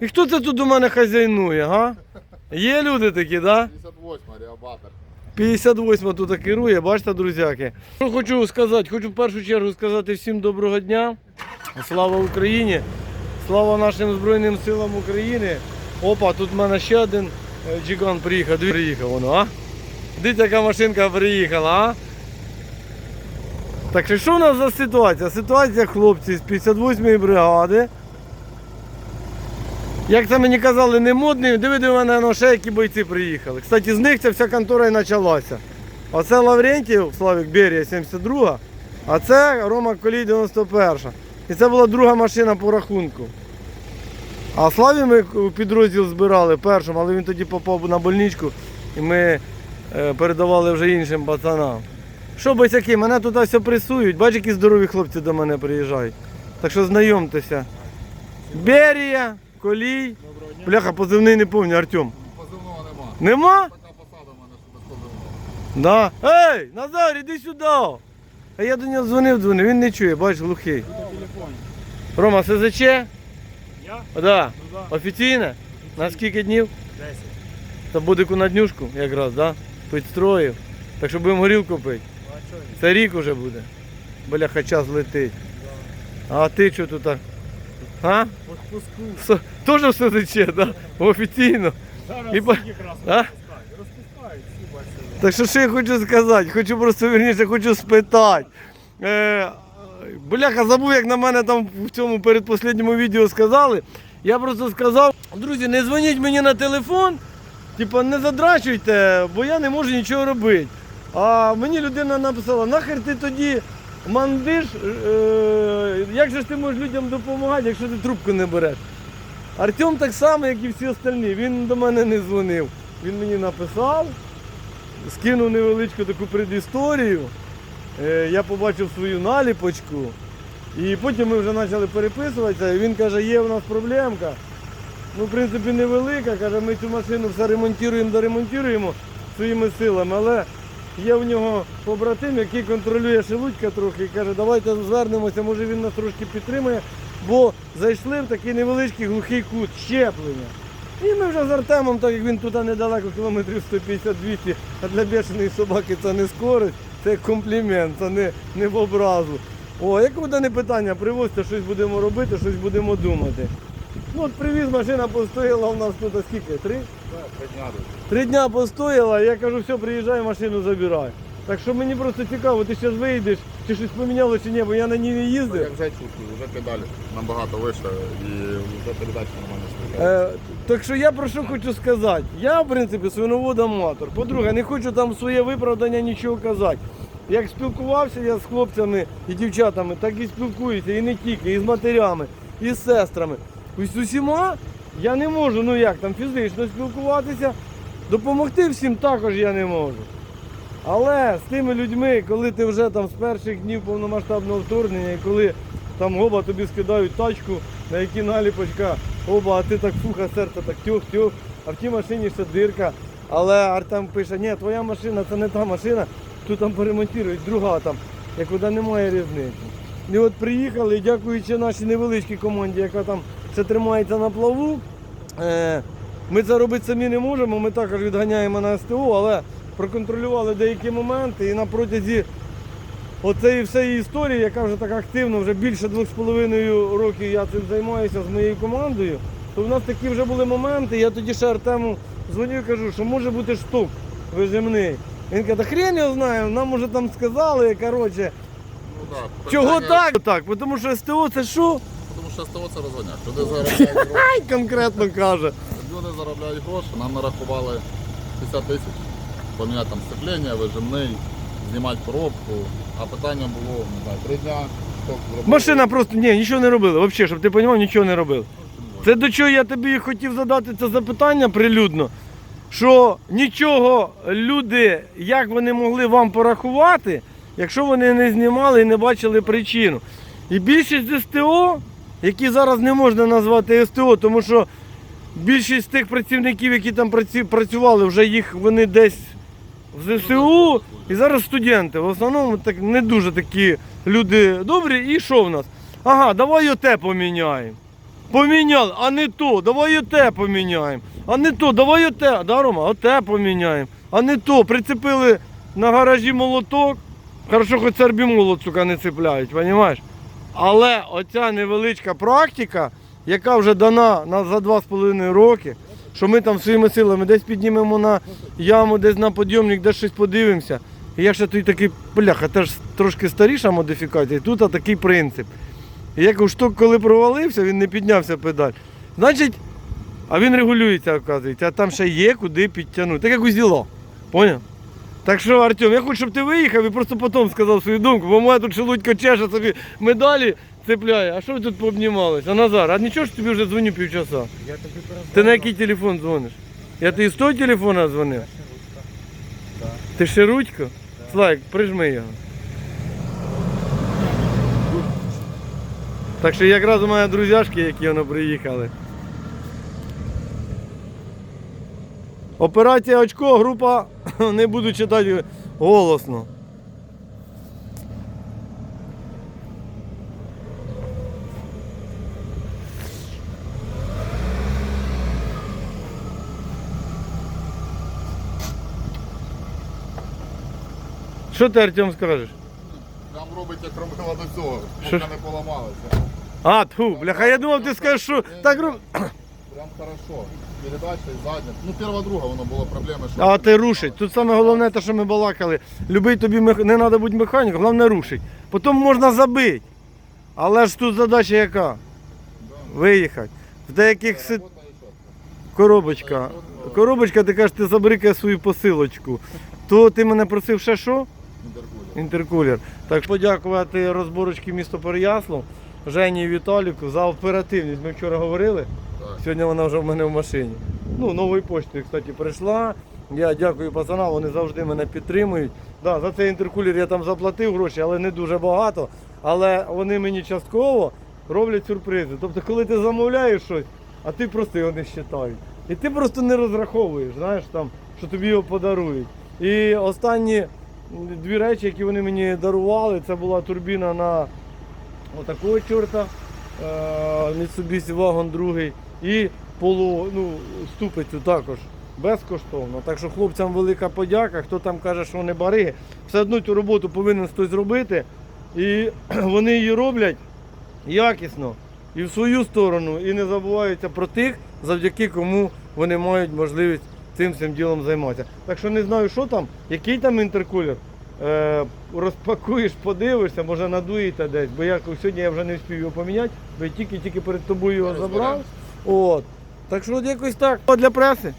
І хто це тут у мене хазяйнує, га? Є люди такі, да? 58 реабатор. 58 тут керує, бачите, друзяки. Що хочу сказати? Хочу в першу чергу сказати всім доброго дня. Слава Україні! Слава нашим Збройним силам України. Опа, тут в мене ще один е, джиган приїхав. Дві приїхав воно, а? Дивіться, яка машинка приїхала, а? Так що у нас за ситуація? Ситуація хлопці з 58-ї бригади. Як це мені казали, не модний, диви мене ну, ще які бойці приїхали. Кстати, з них ця вся контора і почалася. Оце Лаврентів, Славік Берія 72, а це Рома Колій 91. І це була друга машина по рахунку. А Славі ми у підрозділ збирали першим, але він тоді попав на больничку і ми е, передавали вже іншим пацанам. Що бойцяки, мене тут все пресують, бач, які здорові хлопці до мене приїжджають. Так що знайомтеся. Берія, Колій. Бляха, позивний не пам'ятаю, Артем. Позивного нема. Нема? Така посада в мене, що без позивного. Да. Ей, Назар, іди сюди. А я до нього дзвонив, дзвонив, він не чує, бачиш, глухий. Рома, СЗЧ? Я? Да. Ну да. Офіційне? На скільки днів? 10. Та буде на днюшку якраз, да? Підстроїв. Так що будемо горілку пити. Ну а чого? Це рік уже буде. Бляха, час летить. А ти що тут? так? А? Отпуску. С- Теж в СЗЧ, да? Офіційно. Зараз І А? Так що що я хочу сказати? Хочу просто верніше, хочу спитати. Е, бляха, забув, як на мене там в цьому передпослідньому відео сказали. Я просто сказав, друзі, не дзвоніть мені на телефон, типа не задрачуйте, бо я не можу нічого робити. А мені людина написала, нахер ти тоді мандиш, е, як же ж ти можеш людям допомагати, якщо ти трубку не береш? Артем так само, як і всі остальні, він до мене не дзвонив. Він мені написав, скинув невеличку таку предісторію. Е, Я побачив свою наліпочку. І потім ми вже почали переписуватися. Він каже, є в нас проблемка. Ну, в принципі, невелика. Каже, ми цю машину все ремонтуємо, доремонтуємо своїми силами, але є в нього побратим, який контролює шелудька трохи і каже, давайте звернемося, може він нас трошки підтримує, бо зайшли в такий невеличкий глухий кут щеплення. І ми вже з Артемом, так як він туди недалеко, кілометрів 150-200, а для бешеної собаки це не скорость, це комплімент, це не, не в образу. О, як буде не питання, привозьте, щось будемо робити, щось будемо думати. Ну от привіз, машина постояла у нас тут а скільки? Три? Три дня. Три дня постояла, я кажу, все, приїжджай, машину забирай. Так що мені просто цікаво, ти зараз вийдеш, чи щось поміняло, чи ні, бо я на ній не їздив. Як чувствую, вже педалі набагато вище і вже передача нормально стріляє. Е, так що я про що хочу сказати. Я, в принципі, свиновод аматор. По-друге, не хочу там своє виправдання нічого казати. Як спілкувався я з хлопцями і дівчатами, так і спілкуюся, і не тільки, і з матерями, і з сестрами. Ось з усіма я не можу, ну як там фізично спілкуватися, допомогти всім також я не можу. Але з тими людьми, коли ти вже там з перших днів повномасштабного вторгнення, і коли там оба тобі скидають тачку, на якій наліпочка, оба, а ти так фуха серце, так тьох-тьох, а в тій машині ще дирка. Але Артем пише, ні, твоя машина це не та машина, тут там поремонтують, друга там, як куди немає різниці. І от приїхали, дякуючи нашій невеличкій команді, яка там ще тримається на плаву. Е, ми це робити самі не можемо, ми також відганяємо на СТО, але проконтролювали деякі моменти і на протязі оцеї всієї історії, яка вже так активно, вже більше двох з половиною років я цим займаюся з моєю командою, то в нас такі вже були моменти. Я тоді ще Артему дзвоню і кажу, що може бути штук вижимний. Він каже, «Та хрен його знає, нам уже там сказали, коротше, Ну, так. чого так? Так, тому що СТО це що? Що СТО це розганяк. Люди заробляють гроші. Ай, конкретно каже. Люди заробляють гроші, нам нарахували 50 тисяч. Поміняти там сцеплення, вижимний, знімати коробку. А питання було, не знаю, три дня. Зробили? Машина просто ні, нічого не робила. Взагалі, щоб ти розумів, нічого не робила. Це до чого я тобі хотів задати це запитання прилюдно, що нічого люди, як вони могли вам порахувати, якщо вони не знімали і не бачили причину. І більшість СТО, які зараз не можна назвати СТО, тому що більшість тих працівників, які там працювали, вже їх вони десь в ЗСУ, і зараз студенти. В основному так не дуже такі люди добрі. І що в нас? Ага, давай оте поміняємо. Поміняли, а не то, давай оте поміняємо. А не то, давай оте, да, Рома, оте поміняємо. А не то, прицепили на гаражі молоток. Хорошо, хоч сербі молот, сука, не цепляють, розумієш? Але оця невеличка практика, яка вже дана на, за 2,5 роки, що ми там своїми силами десь піднімемо на яму, десь на підйомник, десь щось подивимося. І я ще той такий, бляха, теж трошки старіша модифікація, тут а такий принцип. І як у шток, коли провалився, він не піднявся педаль. Значить, а він регулюється, оказується, а там ще є куди підтягнути. Так як у зіло. Поняв? Так що, Артем, я хочу, щоб ти виїхав і просто потім сказав свою думку, бо моя тут шелудько чеше собі медалі цепляє. А що ви тут пообнімалися? А Назар, а нічого ж тобі вже дзвоню півчаса. Я тобі. Ти на який телефон дзвониш? Я тобі з того телефона дзвонив? Ти ще ручку? Слайк, прижми його. Так що якраз у мене друзяшки, які воно приїхали. Операція очко, група, не буду читати голосно. Що ти, Артем, скажеш? Прям робить, як робила до цього, поки не поламалося. А, тьфу, бляха, я думав, ти скажеш, що так роб... Прям хорошо. Передача і задня. Ну, перва, друга, воно було проблеми, що... А ти рушить. Тут саме головне те, що ми балакали. Любий тобі мех... не треба бути механіком, головне рушить. Потім можна забити. Але ж тут задача яка? Виїхати. В деяких си... Робота і що? коробочка. Коробочка, ти кажеш, ти забрикай свою посилочку. То ти мене просив ще що? Інтеркулер. Інтеркулер. Так що подякувати розборочки місто Переяслав, Жені і Віталіку за оперативність. Ми вчора говорили. Сьогодні вона вже в мене в машині. Ну, новою поштою, кстати, прийшла. Я дякую пацанам, вони завжди мене підтримують. Да, за цей інтеркулер я там заплатив гроші, але не дуже багато. Але вони мені частково роблять сюрпризи. Тобто, коли ти замовляєш щось, а ти просто його не вважають. І ти просто не розраховуєш, знаєш, там, що тобі його подарують. І останні дві речі, які вони мені дарували, це була турбіна на отакого чорта. е, Mitsubishi Wagon 2 і полу, ну, ступицю також безкоштовно. Так що хлопцям велика подяка. Хто там каже, що вони бариги, все одно цю роботу повинен хтось зробити. І вони її роблять якісно і в свою сторону, і не забуваються про тих, завдяки кому вони мають можливість цим всім ділом займатися. Так що не знаю, що там, який там інтеркулер. Е, розпакуєш, подивишся, може надуєте десь, бо я сьогодні я вже не встиг його поміняти, бо я тільки-тільки перед тобою його забрав. От. Так що от якось так. От для преси.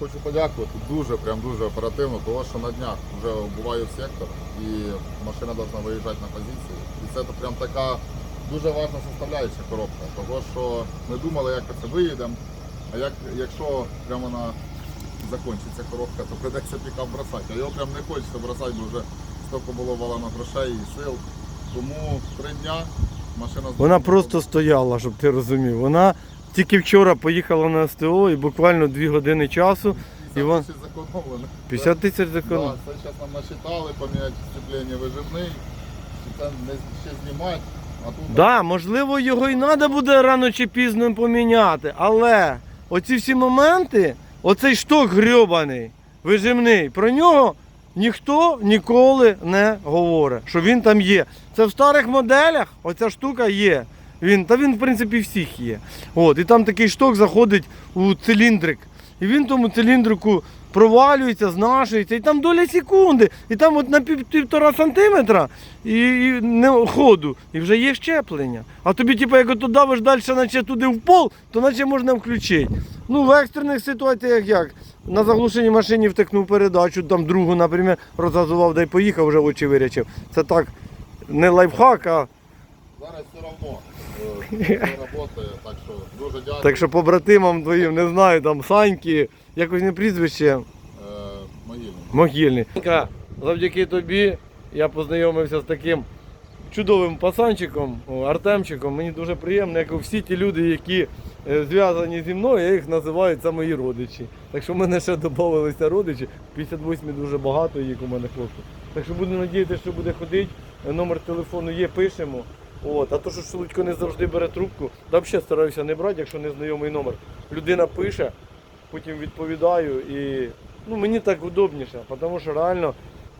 Хочу подякувати дуже, прям дуже оперативно, тому що на днях вже буваю в сектор і машина повинна виїжджати на позиції. І це прям така дуже важна составляюча коробка. Того що ми думали, як це виїдемо, а як, якщо прямо вона закінчиться коробка, то прийдеться пікап бросати. А його прям не хочеться бросати, бо вже стільки було валено грошей і сил. Тому три дня Вона просто стояла, щоб ти розумів. Вона тільки вчора поїхала на СТО і буквально дві години часу. І вон 50 тисяч зекономлено. 50 тисяч закону. Да, це зараз нам начитали, поміняти сцеплення виживний, це не ще знімати, а тут Да, можливо, його і треба буде рано чи пізно поміняти, але оці всі моменти, оцей шток грьобаний, вижимний, про нього ніхто ніколи не говорить, що він там є. Це в старих моделях оця штука є. Він, та він, в принципі, всіх є. От, і там такий шток заходить у циліндрик. І він тому циліндрику провалюється, знашується, і там доля секунди, і там от на пів, півтора сантиметра і, і не ходу, і вже є щеплення. А тобі, типу, як ото давиш далі, наче туди в пол, то наче можна включити. Ну, в екстрених ситуаціях як? На заглушеній машині втикнув передачу, там другу, наприклад, розгазував, да й поїхав, вже очі вирячив. Це так, не лайфхак, а зараз все одно е, працює, так що дуже дякую. так що побратимам твоїм, не знаю, там Саньки, якось не прізвище. Е, могильний. Могильний. Завдяки тобі я познайомився з таким чудовим пасанчиком, Артемчиком. Мені дуже приємно, як і всі ті люди, які зв'язані зі мною, я їх називаю це мої родичі. Так що в мене ще додавалися родичі. 58 дуже багато їх у мене хлопців. Так що буду надіятися, що буде ходити. Е, Номер телефону є, пишемо. От, а то, що Шелудько не завжди бере трубку, да взагалі стараюся не брати, якщо не знайомий номер. Людина пише, потім відповідаю і ну, мені так удобніше, тому що реально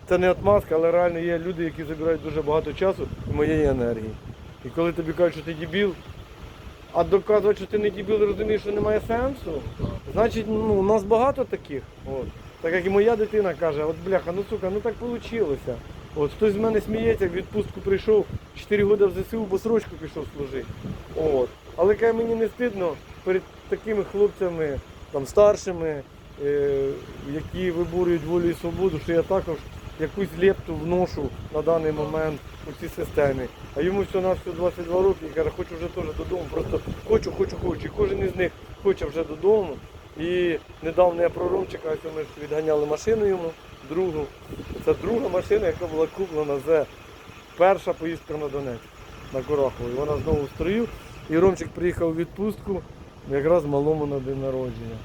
це не отмазка, але реально є люди, які забирають дуже багато часу і моєї енергії. І коли тобі кажуть, що ти дебіл, а доказувати, що ти не дебіл, розумієш, що немає сенсу, значить, ну, у нас багато таких. От. Так як і моя дитина каже, от бляха, ну сука, ну так вийшло. От хтось з мене сміється, в відпустку прийшов, 4 роки в ЗСУ, бо срочку пішов служити. От. Але каже, мені не стидно перед такими хлопцями, там, старшими, е, які виборюють волю і свободу, що я також якусь лепту вношу на даний момент у цій системі. А йому все на все 22 роки і каже, хочу вже теж додому. Просто хочу, хочу, хочу. І кожен із них хоче вже додому. І недавно я про Ромчика, ось ми ж відганяли машину йому, другу. Це друга машина, яка була куплена за перша поїздка на Донецьк на Курахово. І вона знову в строю. І Ромчик приїхав у відпустку якраз малому на день народження.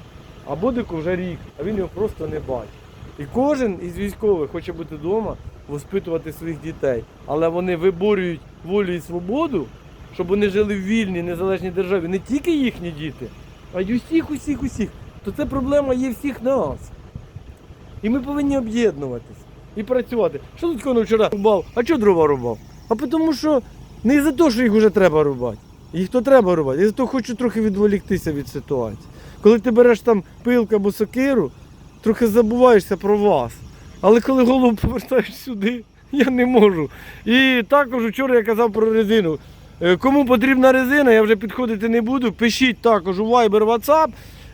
А Бодику вже рік, а він його просто не бачить. І кожен із військових хоче бути вдома, воспитувати своїх дітей. Але вони виборюють волю і свободу, щоб вони жили в вільній, незалежній державі. Не тільки їхні діти, а й усіх, усіх, усіх. То це проблема є всіх нас. І ми повинні об'єднуватись і працювати. Що Луцько вчора рубав? А чого дрова рубав? А тому що не за те, що їх вже треба рубати. Їх то треба рубати. Я зато хочу трохи відволіктися від ситуації. Коли ти береш там пилку або сокиру, трохи забуваєшся про вас. Але коли голову повертаєш сюди, я не можу. І також вчора я казав про резину. Е, Кому потрібна резина, я вже підходити не буду. Пишіть також у Viber, WhatsApp.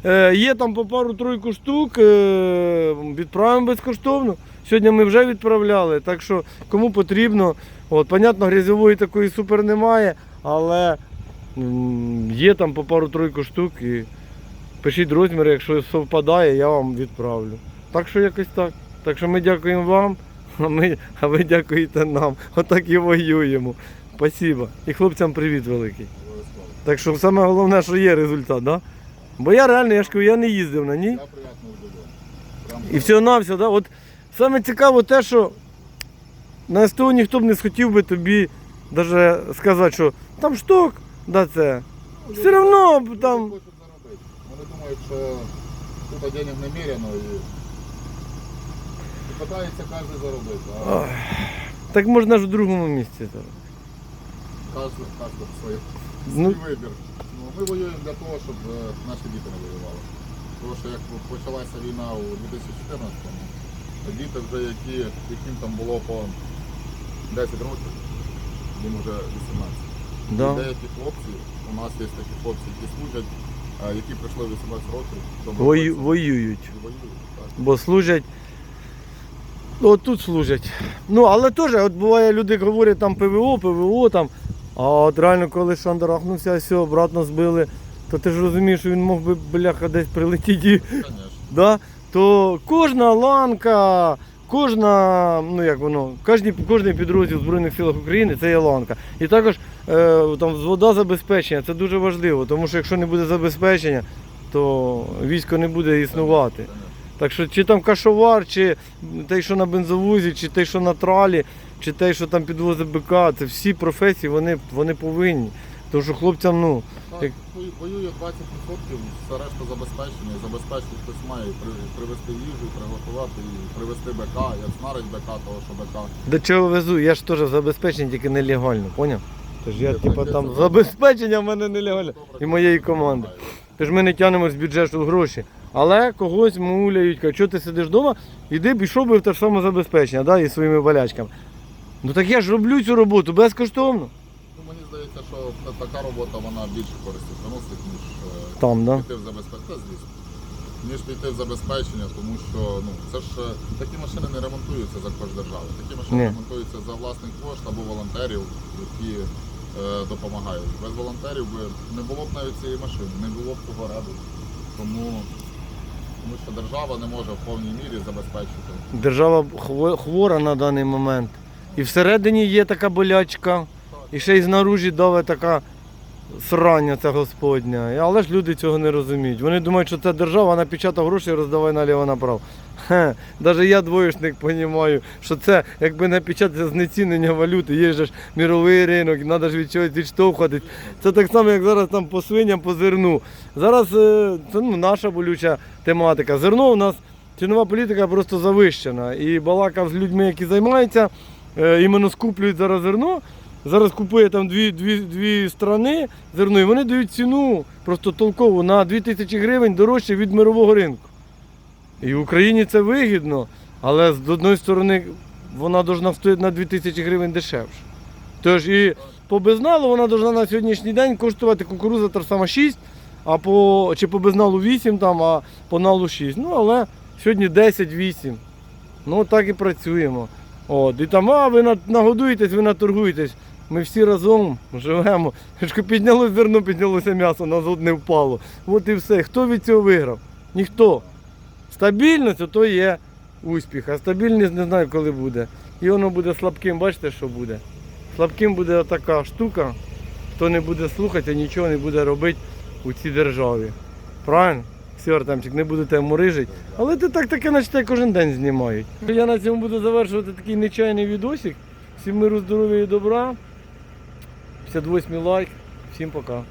Е, Є там по пару-тройку штук, е, відправимо безкоштовно. Сьогодні ми вже відправляли, так що кому потрібно, от, понятно, грязьової такої супер немає, але є там по пару-тройку штук і пишіть розміри, якщо совпадає, я вам відправлю. Так що якось так. Так що ми дякуємо вам, а, ми, а ви дякуєте нам. Отак і воюємо. Спасибо. І хлопцям привіт великий. Так що саме головне, що є результат, да? Бо я реально, я ж кажу, я не їздив на ній. І все на все, да? От саме цікаво те, що на СТО ніхто б не схотів би тобі навіть сказати, що там шток, да це. Ну, Все одно там. Думають, що тут денег немерено і, і питається кожен заробити. А Так можна ж в другому місці. зараз. кожен, кожен своє, Ну. вибір. Ну, ми воюємо для того, щоб е, наші діти не воювали. Тому що як почалася війна у 2014-му, діти вже, які, яким там було по 10 років, їм вже 18. Да. І деякі хлопці, у нас є такі хлопці, які служать, які прийшли 18 років, Вою- воюють. і воюють. Так. Бо служать. Ну, от тут служать. Ну, але теж, от буває, люди говорять там ПВО, ПВО там. А от реально, коли шандарахнувся, все, обратно збили, то ти ж розумієш, що він мог би, бляха, десь прилетіти. і-. Да? То кожна ланка, кожна, ну як воно, кожний, кожний підрозділ Збройних силах України це є ланка. І також е, там вода забезпечення, це дуже важливо, тому що якщо не буде забезпечення, то військо не буде існувати. Так що чи там кашовар, чи той, що на бензовозі, чи той, що на тралі, чи той, що там підвозить БК, це всі професії, вони, вони повинні. Тому що хлопцям, ну, Так, воює 20%, все решта забезпечення. І забезпечити хтось має привезти їжу, і приготувати, і привезти БК, як снарить БК, того що БК. до чого везу, я ж теж забезпечений, тільки нелегально, поняв? Тож я, Ні, типа, там забезпечення в мене нелегальне. І моєї команди. Тож ми не тягнемо з бюджету гроші. Але когось муляють, кажуть, що ти сидиш вдома, іди пішов би в те ж саме забезпечення, да, із своїми болячками. Ну так я ж роблю цю роботу безкоштовно. Здається, що така робота вона більше користі приносить, ніж е, Там, да? піти в забезпечення. Звісно. Ніж піти в забезпечення, тому що ну, це ж е, такі машини не ремонтуються за кошт держави. Такі машини Ні. ремонтуються за власний кошт або волонтерів, які е, допомагають. Без волонтерів би не було б навіть цієї машини, не було б цього ряду. Тому, тому що держава не може в повній мірі забезпечити. Держава хво- хвора на даний момент. І всередині є така болячка, і ще й знаружі даве така срання це Господня. Але ж люди цього не розуміють. Вони думають, що це держава напечатав гроші і роздавай наліво направо. Навіть я двоєшник розумію, що це якби напечатати знецінення валюти, є ж міровий ринок, треба ж від чогось відштовхуватись. Це так само, як зараз там по свиням, по зерну. Зараз е, це ну, наша болюча тематика. Зерно у нас цінова політика просто завищена. І балакав з людьми, які займаються, е, іменно скуплюють зараз зерно. Зараз купує там дві, дві, дві страни зерно, і вони дають ціну просто толкову на 2000 гривень дорожче від мирового ринку. І в Україні це вигідно, але з одної сторони вона повинна стояти на 2000 гривень дешевше. Тож і по безналу вона повинна на сьогоднішній день коштувати кукуруза та сама 6, а по, чи по безналу 8, там, а по налу 6. Ну, але сьогодні 10-8. Ну так і працюємо. От, і там, а ви нагодуєтесь, ви наторгуєтесь. Ми всі разом живемо. Ж Піднялось зерно, піднялося м'ясо, назад не впало. От і все. Хто від цього виграв? Ніхто. Стабільність то є успіх, а стабільність не знаю, коли буде. І воно буде слабким, бачите, що буде? Слабким буде така штука, хто не буде слухати, нічого не буде робити у цій державі. Правильно? Все, Артемчик, не буду тебе мурижити. Але ти так таке, наче тебе кожен день знімають. Я на цьому буду завершувати такий нечайний відосик. Всім миру, здоров'я і добра. 58 лайк. Всім пока.